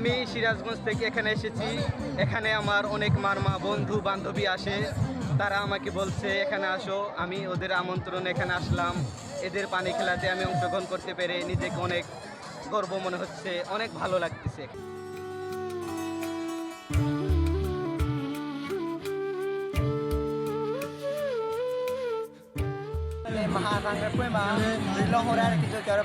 আমি সিরাজগঞ্জ থেকে এখানে এসেছি। এখানে আমার অনেক মারমা বন্ধু বান্ধবী আসে। তারা আমাকে বলছে, এখানে আসো। আমি ওদের আমন্ত্রণ এখানে আসলাম। এদের পানি খেলাতে আমি অংশগ্রহণ করতে পেরে নিজেকে অনেক গর্ব মনে হচ্ছে, অনেক ভালো লাগতেছে। charo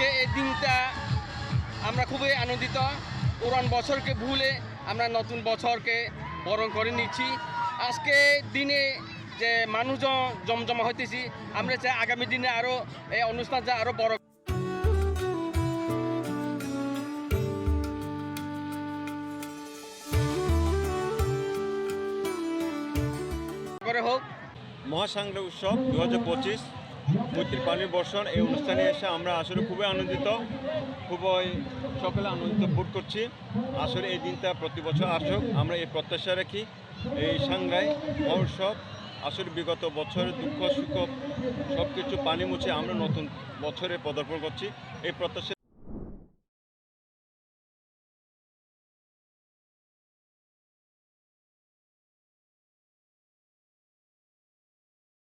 আজকে এই দিনটা আমরা খুবই আনন্দিত। পুরান বছরকে ভুলে আমরা নতুন বছরকে বরণ করে নিচ্ছি। আজকে দিনে যে মানুষজন জমজমা হইতেছি, আমরা চাই আগামী দিনে আরও এই অনুষ্ঠানটা আরও বড় করে হোক। মহাসাংগ্র উৎসব দু হাজার পঁচিশ। মৈত্রী পানির বর্ষণ এই অনুষ্ঠানে এসে আমরা আসলে খুবই আনন্দিত, খুবই সকলে আনন্দিত বোধ করছি। আসলে এই দিনটা প্রতি বছর আসুক, আমরা এই প্রত্যাশা রাখি। এই সাংঘাই মহোৎসব আসলে বিগত বছরের দুঃখ, সুখ সব কিছু পানি মুছে আমরা নতুন বছরে পদার্পণ করছি। এই প্রত্যাশা